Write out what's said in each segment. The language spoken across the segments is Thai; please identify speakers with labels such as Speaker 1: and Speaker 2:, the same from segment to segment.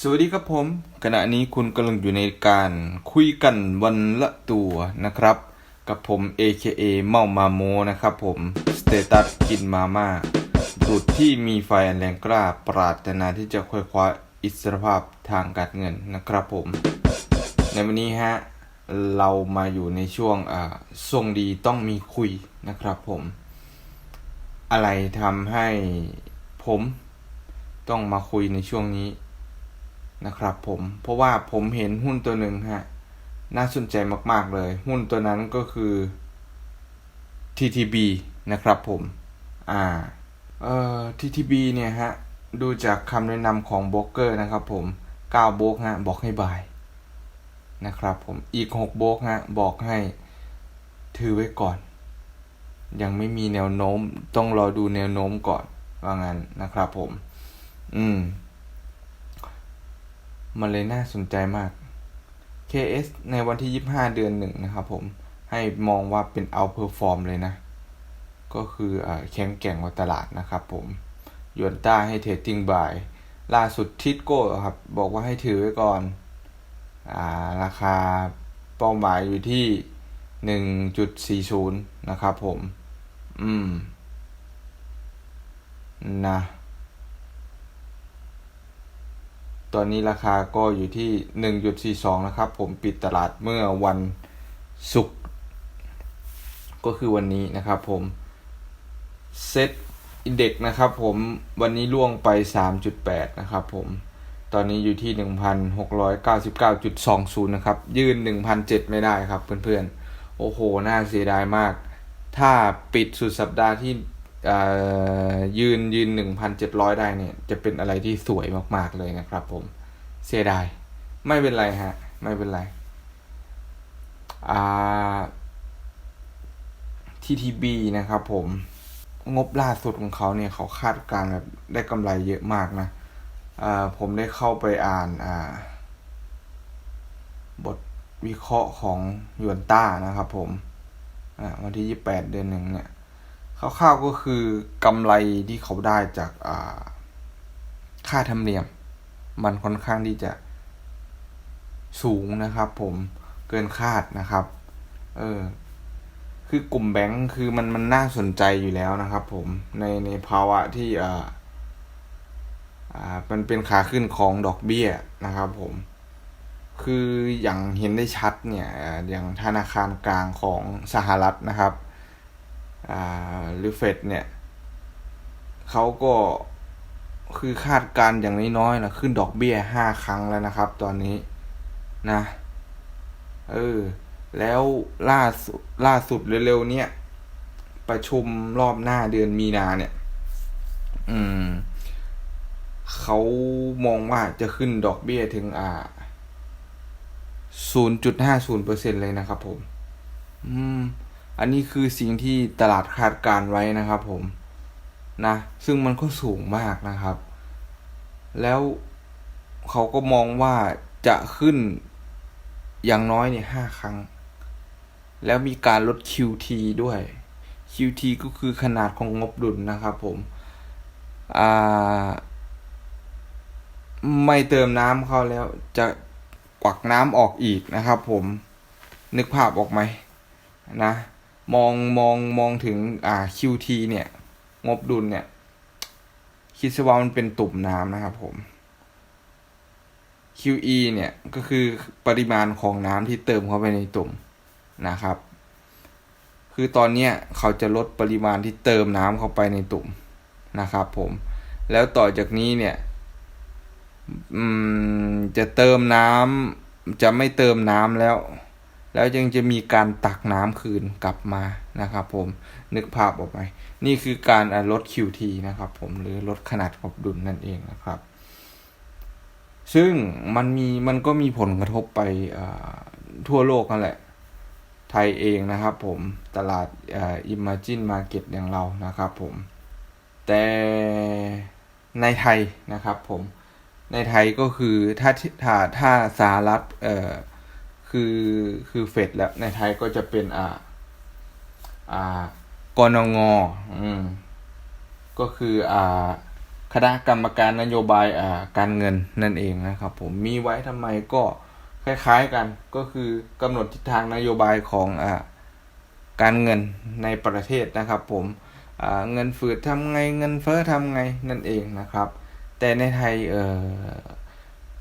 Speaker 1: สวัสดีครับผม ขณะนี้คุณกำลังอยู่ในการคุยกันวันละตัวนะครับ กับผม AKA เมามาโมนะครับผม สเตตัสกินมาม่าบุตรที่มีไฟแรงกล้าปรารถนาที่จะควยคว้าอิสรภาพทางการเงินนะครับผม ในวันนี้ฮะ เรามาอยู่ในช่วงอ่าทรงดีต้องมีคุยนะครับผม อะไรทำให้ผมต้องมาคุยในช่วงนี้ นะครับผมเพราะว่าผมเห็นหุ้นตัวหนึ่งฮะน่าสนใจมากๆเลย หุ้นตัวนั้นก็คือ TTB นะครับผมอ่าเอ่อ TTB เนี่ยฮะดูจากคำแนะนำของโบรกเกอร์นะครับผม9โบรกฮะบอกให้บายนะครับผมอีก6โบรกฮะบอกให้ถือไว้ก่อน ยังไม่มีแนวโน้มต้องรอดูแนวโน้มก่อนว่างั้นนะครับผม อืม มันเลยน่าสนใจมาก KS ในวันที่ 25 เดือนหนึ่งนะครับผม ให้มองว่าเป็น outperform เลยนะ ก็คืออแข็งแกร่งกว่าตลาดนะครับผมยวนต้าให้เทรดดิ้งบาย ล่าสุดทิสโก้ครับ บอกว่าให้ถือไว้ก่อนอาราคาเป้าหมายอยู่ที่ 1.40 นะครับผม อืม นะ ตอนนี้ราคาก็อยู่ที่ 1.42 นะครับ ผมปิดตลาดเมื่อวันศุกร์ก็คือวันนี้นะครับผมเซตอินเด็กนะครับผมวันนี้ล่วงไป 3.8 นะครับผมตอนนี้อยู่ที่ 1,699.20 นะครับ ยืน1,007 ไม่ได้ครับเพื่อนๆ โอ้โห น่าเสียดายมาก ถ้าปิดสุดสัปดาห์ที่ ยืนยืนหนึ่งพันเจ็ดร้อยได้เนี่ย จะเป็นอะไรที่สวยมาก ๆ เลยนะครับผม เสียดาย ไม่เป็นไรฮะ ไม่เป็นไรอ่า TTB นะครับผม งบล่าสุดของเขาเนี่ย เขาคาดการแบบได้กำไรเยอะมากนะผมได้เข้าไปอ่านาบทวิเคราะห์ของยวนต้านะครับผมวันที่ยี่แปดเดือนหนึ่งเนี่ย คร่าวๆก็คือกำไรที่เขาได้จากค่าธรรมเนียม มันค่อนข้างที่จะสูงนะครับ ผมเกินคาดนะครับ เออ คือกลุ่มแบงค์คือมันมันน่าสนใจอยู่แล้วนะครับ ผมในในภาวะที่อ่าอ่ามันเป็นขาขึ้นของดอกเบี้ยนะครับ ผม คืออย่างเห็นได้ชัดเนี่ยอย่างธนาคารกลางของสหรัฐนะครับ หรือเฟดเนี่ยเขาก็คือคาดการอย่างน้อยๆนะขึ้นดอกเบี้ยห้าครั้งแล้วนะครับ ตอนนี้นะ เออ แล้วล่าสุดล่าสุดเร็วๆเนี้ยประชุมรอบหน้าเดือนมีนาเนี่ย อืมเขามองว่าจะขึ้นดอกเบี้ยถึงอ่าศูนย์จุดห้าศูนย์เปอร์เซ็นเลยนะครับผม อืม อันนี้คือสิ่งที่ตลาดคาดการไว้นะครับผมนะซึ่งมันก็สูงมากนะครับ แล้วเขาก็มองว่าจะขึ้นอย่างน้อยเนี่ยห้าครั้ง แล้วมีการลด QT ด้วย QT ก็คือขนาดของงบดุลนะครับผมอ่าไม่เติมน้ำเข้าแล้วจะกวักน้ำออกอีกนะครับผมนึกภาพออกไหมนะ มองมองมองถึงอ่า QT เนี่ย งบดุลเนี่ย คิดซะว่ามันเป็นตุ่มน้ำนะครับผม QE เนี่ยก็คือปริมาณของน้ำที่เติมเข้าไปในตุ่มนะครับ คือตอนนี้เขาจะลดปริมาณที่เติมน้ำเข้าไปในตุ่มนะครับผม แล้วต่อจากนี้เนี่ยจะเติมน้ำจะไม่เติมน้ำแล้ว แล้วยังจะมีการตักน้ำคืนกลับมานะครับผมนึกภาพออกไหมนี่คือการลด QT นะครับผมหรือลดขนาดขอบดุลนั่นเองนะครับ ซึ่งมันมีมันก็มีผลกระทบไปทั่วโลกนั่นแหละ ไทยเองนะครับผมตลาดอิมเมจินมาเก็ตอย่างเรานะครับผมแต่ในไทยนะครับผมในไทยก็คือถ้าถ้าถ้าสหรัฐเอ่อ คือคือเฟดแล้วในไทยก็จะเป็นอ่าอ่ากนงอืมก็คืออ่าคณะกรรมการนโยบายอ่าการเงินนั่นเองนะครับผมมีไว้ทำไมก็คล้ายๆกันก็คือกำหนดทิศทางนโยบายของอ่าการเงินในประเทศนะครับผมอ่าเงินฝืดทำไงเงินเฟ้อทำไงนั่นเองนะครับ แต่ในไทยเอ่อ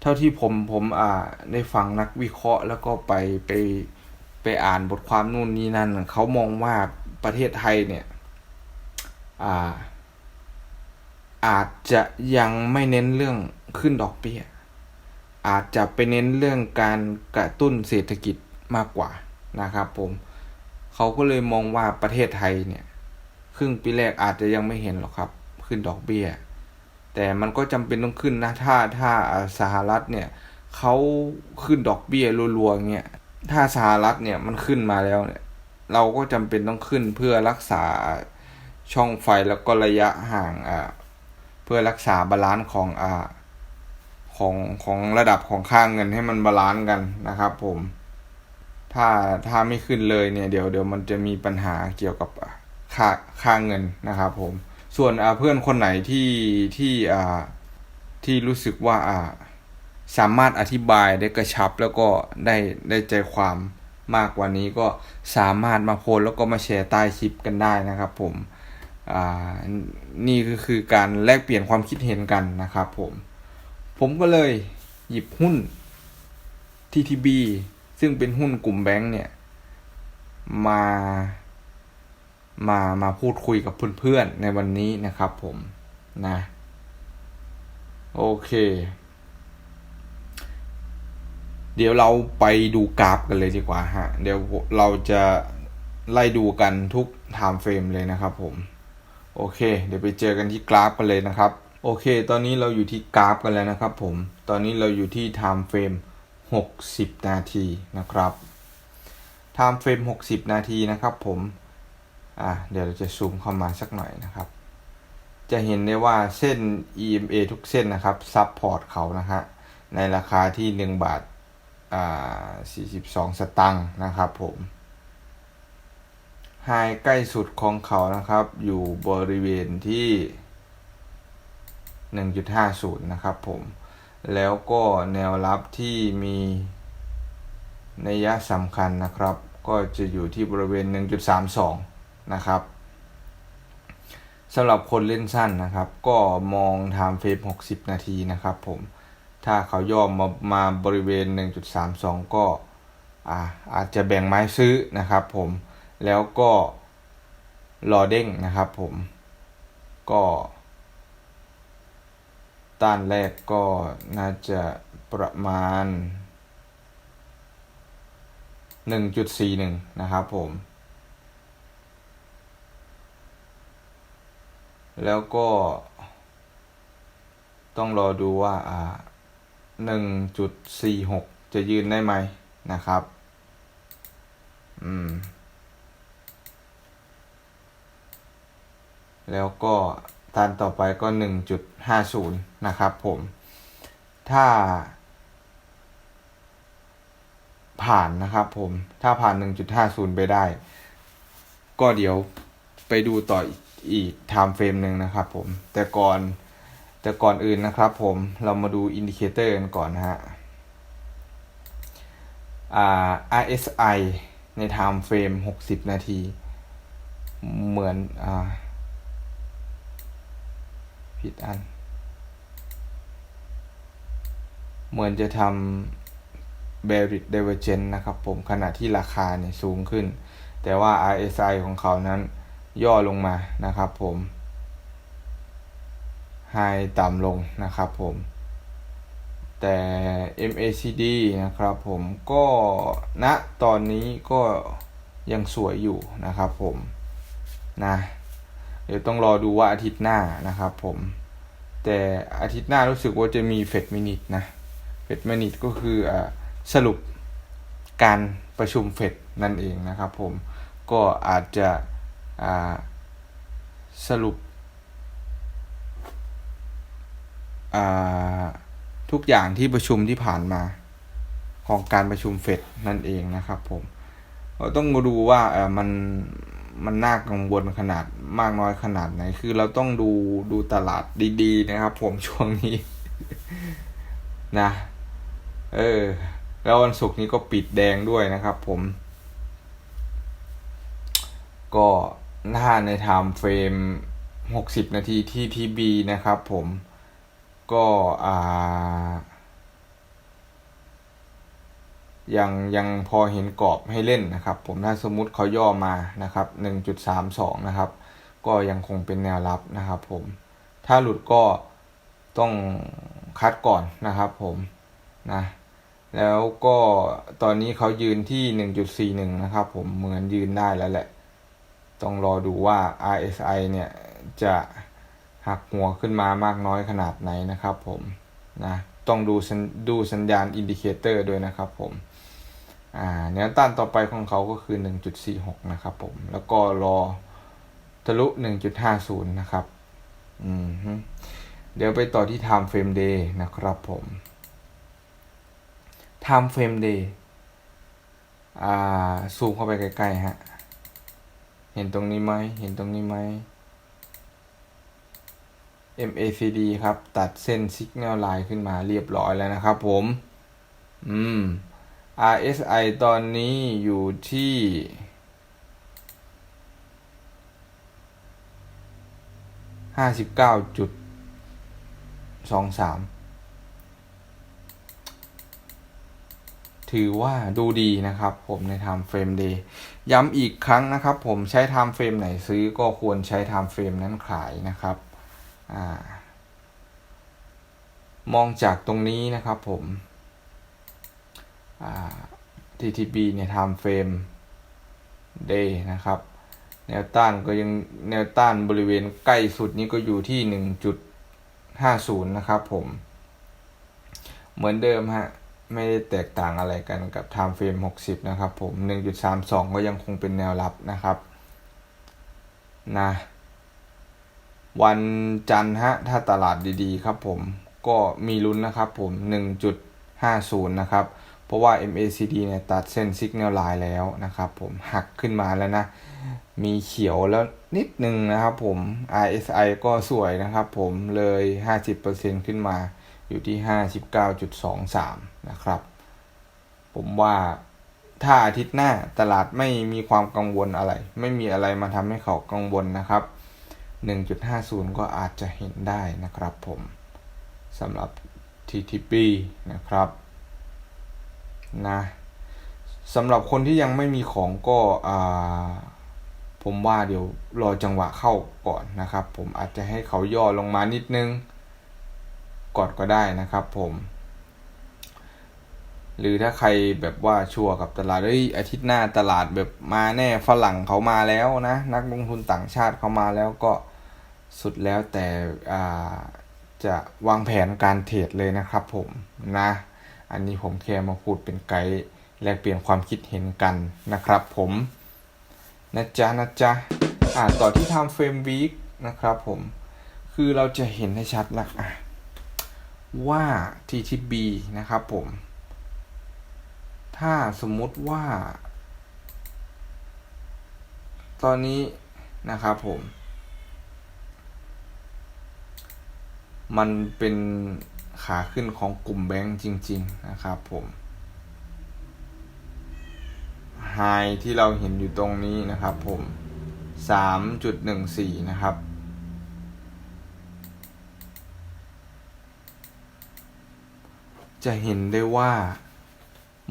Speaker 1: เท่าที่ผมผมอ่าได้ฟังนักวิเคราะห์ แล้วก็ไปไปไปอ่านบทความนู่นนี่นั่นเขามองว่าประเทศไทยเนี่ยอ่า อาจจะยังไม่เน้นเรื่องขึ้นดอกเบี้ย อาจจะไปเน้นเรื่องการกระตุ้นเศรษฐกิจมากกว่านะครับผมเขาก็เลยมองว่าประเทศไทยเนี่ย ครึ่งปีแรกอาจจะยังไม่เห็นหรอกครับ ขึ้นดอกเบี้ย แต่มันก็จำเป็นต้องขึ้นนะถ้าถ้าสหรัฐเนี่ยเขาขึ้นดอกเบี้ยรัวๆเงี้ยถ้าสหรัฐเนี่ยมันขึ้นมาแล้วเนี่ยเราก็จำเป็นต้องขึ้นเพื่อรักษาช่องไฟแล้วก็ระยะห่างอ่าเพื่อรักษาบาลานซ์ของอ่าของของระดับของค่างเงินให้มันบาลานซ์กันนะครับผม ถ้าถ้าไม่ขึ้นเลยเนี่ยเดี๋ยวเดี๋ยวมันจะมีปัญหาเกี่ยวกับอ่าค่าค่าเงินนะครับผม ส่วนเพื่อนคนไหนที่ที่ที่รู้สึกว่าสามารถอธิบายได้กระชับแล้วก็ได้ได้ใจความมากกว่านี้ก็สามารถมาโพสแล้วก็มาแชร์ใต้คลิปกันได้นะครับผมนี่ก็คือการแลกเปลี่ยนความคิดเห็นกันนะครับผมผมก็เลยหยิบหุ้น TTB ซึ่งเป็นหุ้นกลุ่มแบงค์เนี่ย มา มามาพูดคุยกับเพื่อนๆในวันนี้นะครับผมนะโอเค เดี๋ยวเราไปดูกราฟกันเลยดีกว่าฮะ เดี๋ยวเราจะไล่ดูกันทุก time frame เลยนะครับผม โอเค เดี๋ยวไปเจอกันที่กราฟกันเลยนะครับ โอเค ตอนนี้เราอยู่ที่กราฟกันแล้วนะครับผม ตอนนี้เราอยู่ที่ time frame 60 นาทีนะครับ time frame 60 นาทีนะครับผม อะเดี๋ยวเราจะซูมเข้ามาสักหน่อยนะครับ จะเห็นได้ว่าเส้น EMA ทุกเส้นนะครับซับพอร์ตเขานะฮะในราคาที่ 1 บาทอ่า42 สตังค์นะครับผมไฮใกล้สุดของเขานะครับ อยู่บริเวณที่ 1.50 นะครับผม แล้วก็แนวรับที่มีนัยสำคัญนะครับ ก็จะอยู่ที่บริเวณ 1.32 นะครับสำหรับคนเล่นสั้นนะครับ ก็มองไทม์เฟรม60 นาทีนะครับผมถ้าเขาย่อมามาบริเวณ 1.32 ก็อาอาจจะแบ่งไม้ซื้อนะครับผมแล้วก็รอเด้งนะครับผมก็ต้านแรกก็น่าจะประมาณ 1.41 นะครับผม แล้วก็ต้องรอดูว่าอ่า1.46 จะยืนได้ไหมนะครับ อืม แล้วก็ตันต่อไปก็ 1.50 นะครับผม ถ้า ผ่านนะครับผม ถ้าผ่าน 1.50 ไปได้ ก็เดี๋ยวไปดูต่ออีก อีก time frame หนึ่งนะครับผม แต่ก่อนแต่ก่อนอื่นนะครับผมเรามาดูอินดิเคเตอร์กันก่อนนะฮะอ่า RSI ใน time frame 60 นาที เหมือนอ่าผิดอัน เหมือนจะทำ bearish divergence นะครับผมขณะที่ราคาเนี่ยสูงขึ้น แต่ว่า RSI ของเขานั้น ย่อลงมานะครับผม High ต่ำลงนะครับผมแต่ MACD นะครับผมก็ณตอนนี้ก็ยังสวยอยู่นะครับผมนะเดี๋ยวต้องรอดูว่าอาทิตย์หน้านะครับผม แต่อาทิตย์หน้ารู้สึกว่าจะมีเฟดมินิทนะเฟดมินิทก็คืออสรุปการประชุมเฟดนั่นเองนะครับผมก็อาจจะ สรุปทุกอย่างที่ประชุมที่ผ่านมาของการประชุมเฟดนั่นเองนะครับผมเราต้องมาดูว่าเออมันมันน่ากังวลขนาดมากน้อยขนาดไหน คือเราต้องดูดูตลาดดีๆ นะครับ ผมช่วงนี้นะ เออ แล้ววันศุกร์นี้ก็ปิดแดงด้วยนะครับผม ก็ ถ้าในไทม์เฟรม 60 นาทีที่ทีบีนะครับผมก็อ่ายังยังพอเห็นกรอบให้เล่นนะครับ ผมถ้าสมมุติเขาย่อมานะครับ 1.32 นะครับ ก็ยังคงเป็นแนวรับนะครับ ผมถ้าหลุดก็ต้องคัดก่อนนะครับ ผมนะแล้วก็ตอนนี้เขายืนที่ 1.41 นะครับ ผมเหมือนยืนได้แล้วแหละ ต้องรอดูว่า RSI เนี่ยจะหักหัวขึ้นมามากน้อยขนาดไหนนะครับผมนะต้องดูดูสัญญาณอินดิเคเตอร์ด้วยนะครับผมอ่าแนวต้านต่อไปของเขาก็คือ 1.46 นะครับผม แล้วก็รอทะลุ 1.50 นะครับ อืมเดี๋ยวไปต่อที่ Time Frame Day นะครับผม Time Frame Day อ่า ซูมเข้าไปใกล้ ๆ ฮะ เห็นตรงนี้ไหม เห็นตรงนี้ไหม MACD ครับ ตัดเส้น Signal Line ขึ้นมาเรียบร้อยแล้วนะครับผม อืม RSI ตอนนี้อยู่ที่ห้าสิบเก้าจุดสองสาม ถือว่าดูดีนะครับผมใน Time Frame Day ย้ำอีกครั้งนะครับผมใช้ Time Frame ไหนซื้อก็ควรใช้ Time Frame นั้นขายนะครับอมองจากตรงนี้นะครับผมอ่า TTB เนี่ย Time Frame Day นะครับ แนวต้านก็ยังแนวต้านบริเวณใกล้สุดนี้ก็อยู่ที่ 1.50 นะครับผม เหมือนเดิมฮะ ไม่ได้แตกต่างอะไรกันกับ Time Frame 60 นะครับผม 1.32 ก็ยังคงเป็นแนวรับนะครับนะวันจันทร์ฮะถ้าตลาดดีๆครับผมก็มีลุ้นนะครับผม 1.50 นะครับ เพราะว่า MACD เนี่ยตัดเส้น Signal Line แล้วนะครับผมหักขึ้นมาแล้วนะ มีเขียวแล้วนิดนึงนะครับผม RSI ก็สวยนะครับผมเลย 50%ขึ้นมา อยู่ที่ 59.23 นะครับ ผมว่าถ้าอาทิตย์หน้าตลาดไม่มีความกังวลอะไร ไม่มีอะไรมาทำให้เขากังวลนะครับ 1.50 ก็อาจจะเห็นได้นะครับผมสำหรับ TTP นะครับนะสำหรับคนที่ยังไม่มีของก็ผมว่าเดี๋ยวรอจังหวะเข้าก่อนนะครับ ผมอาจจะให้เขาย่อลงมานิดนึง ก่อนก็ได้นะครับผมหรือถ้าใครแบบว่าชัวร์กับตลาดเอ้ยอาทิตย์หน้าตลาดแบบมาแน่ฝรั่งเขามาแล้วนะนักลงทุนต่างชาติเขามาแล้วก็สุดแล้วแต่อ่าจะวางแผนการเทรดเลยนะครับผมนะ อันนี้ผมแค่มาพูดเป็นไกด์แลกเปลี่ยนความคิดเห็นกันนะครับผมนะจ๊ะนะจ๊ะอ่าต่อที่ Time Frame Week นะครับผมคือเราจะเห็นให้ชัดละอะ ว่า TTB นะครับผม ถ้าสมมุติว่า ตอนนี้นะครับผม มันเป็นขาขึ้นของกลุ่มแบงก์จริง ๆ นะครับผมไฮที่เราเห็นอยู่ตรงนี้นะครับผม 3.14 นะครับ จะเห็นได้ว่า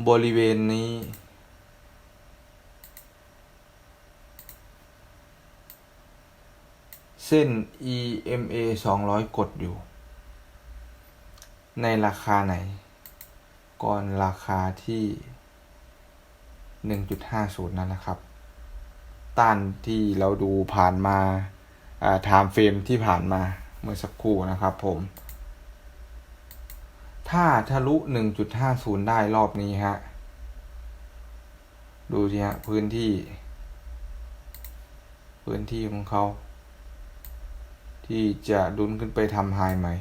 Speaker 1: บริเวณนี้ เส้น EMA 200 กดอยู่ ในราคาไหน ก่อนราคาที่ 1.50 นั่นแหละครับ ต้านที่เราดูผ่านมาอ่าไทม์เฟรมที่ผ่านมาเมื่อสักครู่นะครับผม ถ้าทะลุ 1.50 ได้รอบนี้ฮะ ดูทีฮะ พื้นที่ พื้นที่ของเขา ที่จะดุนขึ้นไปทำไฮใหม่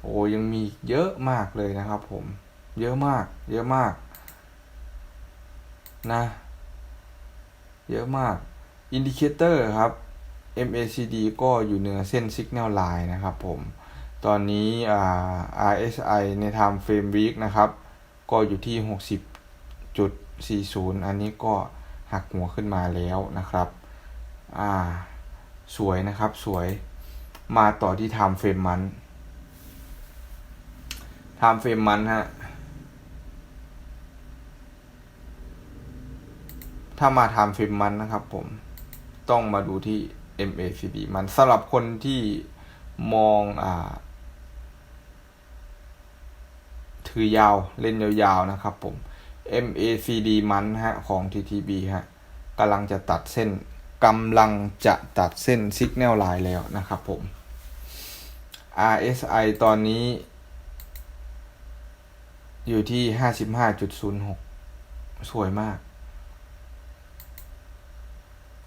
Speaker 1: โอ้ยังมีเยอะมากเลยนะครับผม เยอะมาก เยอะมาก นะ เยอะมาก อินดิเคเตอร์ครับ MACD ก็อยู่เหนือเส้น Signal Line นะครับผม ตอนนี้อ่า RSI ใน Time Frame Week นะครับ ก็อยู่ที่ 60.40 อันนี้ก็หักหัวขึ้นมาแล้วนะครับอ่าสวยนะครับสวยมาต่อที่ Time Frame มัน Time Frame มันฮะถ้ามา Time Frame มันนะครับผมต้องมาดูที่ MACD มันสำหรับคนที่มองอ่า ถือยาวเล่นยาวๆนะครับผม MACD มันฮะของ TTB ฮะกำลังจะตัดเส้นกำลังจะตัดเส้น Signal Line แล้วนะครับผม RSI ตอนนี้ อยู่ที่ 55.06 สวยมาก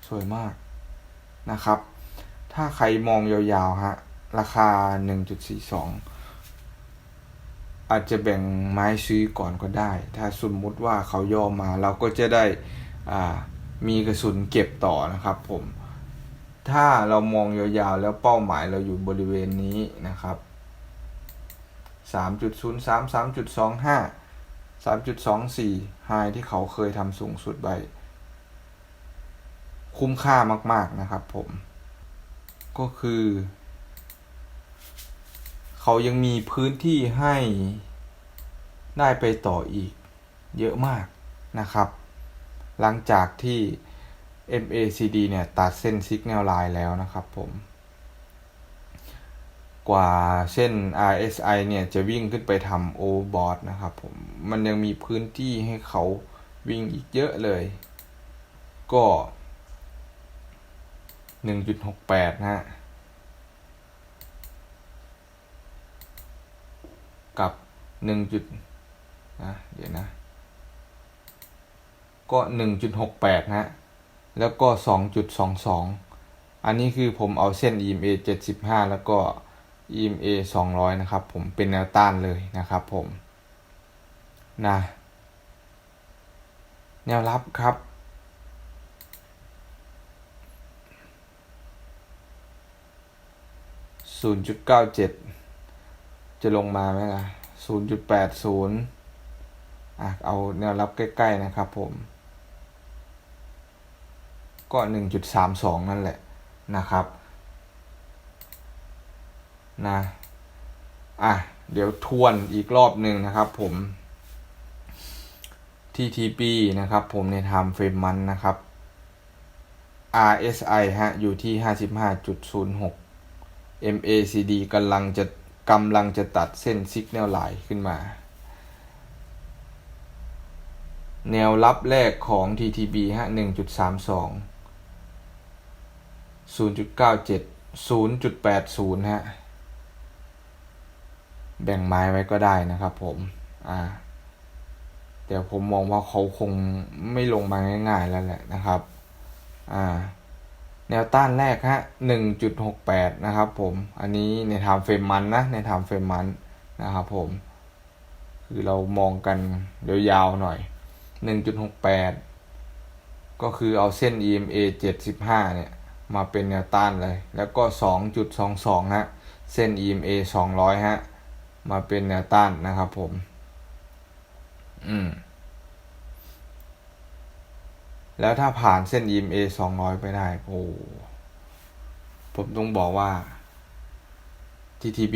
Speaker 1: สวยมากนะครับ ถ้าใครมองยาวๆฮะ ราคา 1.42 อาจจะแบ่งไม้ซื้อก่อนก็ได้ ถ้าสมมุติว่าเขาย่อมาเราก็จะได้มีกระสุนเก็บต่อนะครับผม ถ้าเรามองยาวๆแล้วเป้าหมายเราอยู่บริเวณนี้นะครับ 3.03 3.25 3.24ไฮที่เขาเคยทำสูงสุดไปคุ้มค่ามากๆนะครับผม ก็คือ เขายังมีพื้นที่ให้ได้ไปต่ออีกเยอะมากนะครับ หลังจากที่ MACD เนี่ย ตัดเส้น Signal Line แล้วนะครับผม กว่าเส้น RSI เนี่ย จะวิ่งขึ้นไปทำ Overbought นะครับผม มันยังมีพื้นที่ให้เขาวิ่งอีกเยอะเลย ก็ 1.68 นะฮะ กับ1จุดนะเดี๋ยวนะ ก็1.68ฮะแล้วก็2.22อันนี้คือผมเอาเส้น EMA 75 แล้วก็ EMA 200 นะครับ ผมเป็นแนวต้านเลยนะครับผมนะแนวรับครับ 0.97 จะลงมาไหมล่ะ 0.80อะเอาแนวรับใกล้ๆนะครับผม ก็1.32นั่นแหละนะครับนะอะเดี๋ยวทวนอีกรอบหนึ่งนะครับผม TTP นะครับผมใน Time Frame มันนะครับ RSI ฮะอยู่ที่ 55.06 MACD กำลังจะ กำลังจะตัดเส้น Signal Line ขึ้นมา แนวรับแรกของ TTB ฮะ 1.32 0.97 0.80 ฮะ แบ่งไม้ไว้ก็ได้นะครับผม อ่า แต่ผมมองว่าเขาคงไม่ลงมาง่ายๆแล้วแหละนะครับ อ่า แนวต้านแรกฮะ1.68 นะครับผม อันนี้ในไทม์เฟรมมันนะ ในไทม์เฟรมมันนะครับผม คือเรามองกันยาวๆหน่อย 1.68 ก็คือเอาเส้น EMA 75 เนี่ย มาเป็นแนวต้านเลย แล้วก็ 2.22 ฮะ เส้น EMA 200 ฮะ มาเป็นแนวต้านนะครับผม อืม แล้วถ้าผ่านเส้น EMA 200 ไปได้ โอ้ ผมต้องบอกว่า TTB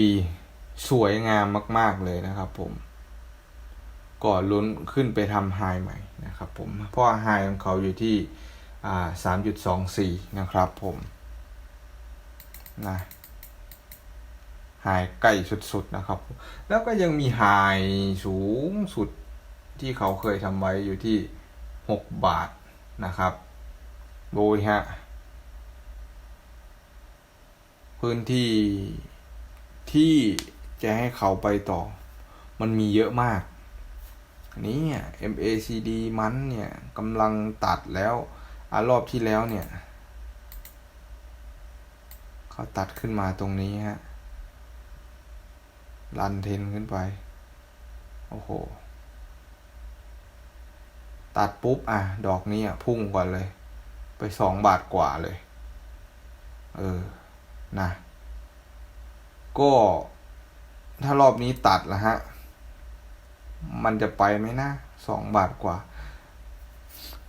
Speaker 1: สวยงามมาก ๆ เลยนะครับผมก่อนลุ้นขึ้นไปทำไฮใหม่นะครับผม เพราะไฮของเขาอยู่ที่อ่า3.24นะครับผมนะไฮใกล้สุดๆนะครับ แล้วก็ยังมีไฮสูงสุดที่เขาเคยทำไว้อยู่ที่6บาท นะครับโดยฮะพื้นที่ที่จะให้เขาไปต่อ มันมีเยอะมากนี่ MACD มันเนี่ยกำลังตัดแล้วอารอบที่แล้วเนี่ยเขาตัดขึ้นมาตรงนี้ฮะรันเทนขึ้นไป โอ้โห ตัดปุ๊บ อะ ดอกนี้อะ พุ่งก่อนเลย ไปสองบาทกว่าเลย เออ นะ ก็ถ้ารอบนี้ตัดละฮะ มันจะไปไหมนะสองบาทกว่า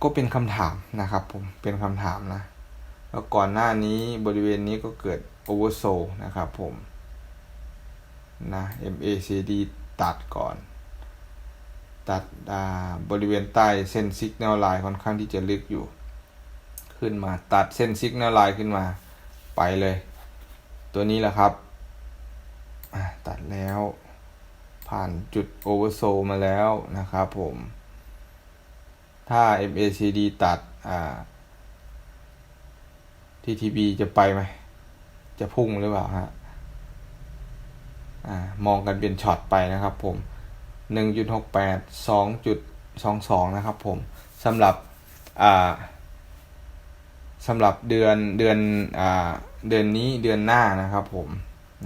Speaker 1: ก็เป็นคำถามนะครับผม เป็นคำถามนะ แล้วก่อนหน้านี้บริเวณนี้ก็เกิดโอเวอร์โซนะครับผม นะ MACD ตัดก่อน ตัดอ่าบริเวณใต้เส้นซิกแนลไลน์ค่อนข้างที่จะลึกอยู่ ขึ้นมาตัดเส้นซิกแนลไลน์ขึ้นมาไปเลย ตัวนี้แหละครับตัดแล้วผ่านจุดโอเวอร์โซมาแล้วนะครับผมถ้า MACD ตัด TTB จะไปไหม จะพุ่งหรือเปล่าฮะอมองกันเป็นช็อตไปนะครับผม หนึ่งจุดหกแปดสองจุดสองสองนะครับผมสำหรับสำหรับเดือนเดือนอเดือนนี้เดือนหน้านะครับผม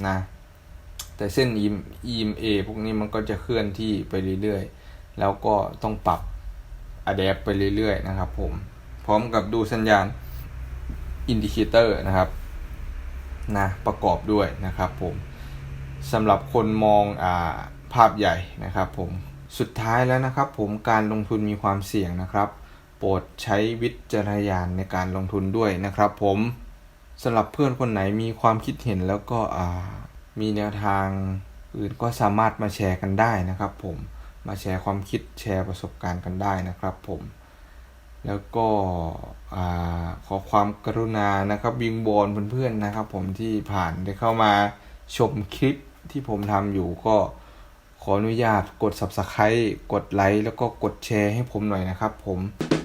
Speaker 1: นะแต่เส้น EMA พวกนี้มันก็จะเคลื่อนที่ไปเรื่อยๆ แล้วก็ต้องปรับอะแดปไปเรื่อยๆ นะครับผม พร้อมกับดูสัญญาณอินดิเคเตอร์นะครับนะประกอบด้วยนะครับผมสำหรับคนมองอ่า ภาพใหญ่นะครับผมสุดท้ายแล้วนะครับผมการลงทุนมีความเสี่ยงนะครับ โปรดใช้วิจารณญาณในการลงทุนด้วยนะครับผมสำหรับเพื่อนคนไหนมีความคิดเห็นแล้วก็มีแนวทางอื่นก็สามารถมาแชร์กันได้นะครับ ผมมาแชร์ความคิดแชร์ประสบการณ์กันได้นะครับ ผมแล้วก็ขอความกรุณานะครับวิงบอลเพื่อนๆนะครับ ผมที่ผ่านได้เข้ามาชมคลิปที่ผมทำอยู่ก็ ขออนุญาตกด subscribe กดไลค์แล้วก็กดแชร์ให้ผมหน่อยนะครับ ผม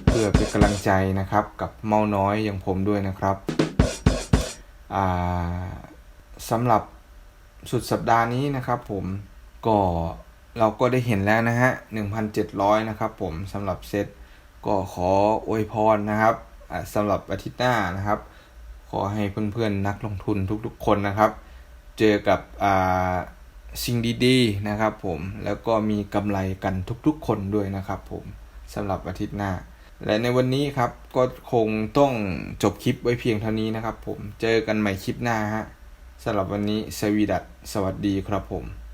Speaker 1: เพื่อเป็นกำลังใจนะครับ กับเมาน้อยอย่างผมด้วยนะครับสำหรับสุดสัปดาห์นี้นะครับ ผมก็เราก็ได้เห็นแล้วนะฮะ 1,700 นะครับผมสำหรับเซตก็ขออวยพรนะครับสำหรับอาทิตย์หน้านะครับ ขอให้เพื่อนๆนักลงทุนทุกๆคนนะครับ เจอกับอ่า สิ่งดีๆนะครับผมแล้วก็มีกำไรกันทุกๆคนด้วยนะครับผมสำหรับอาทิตย์หน้า และในวันนี้ครับก็คงต้องจบคลิปไว้เพียงเท่านี้นะครับผมเจอกันใหม่คลิปหน้าฮะสำหรับวันนี้สวีดัตสวัสดีครับผม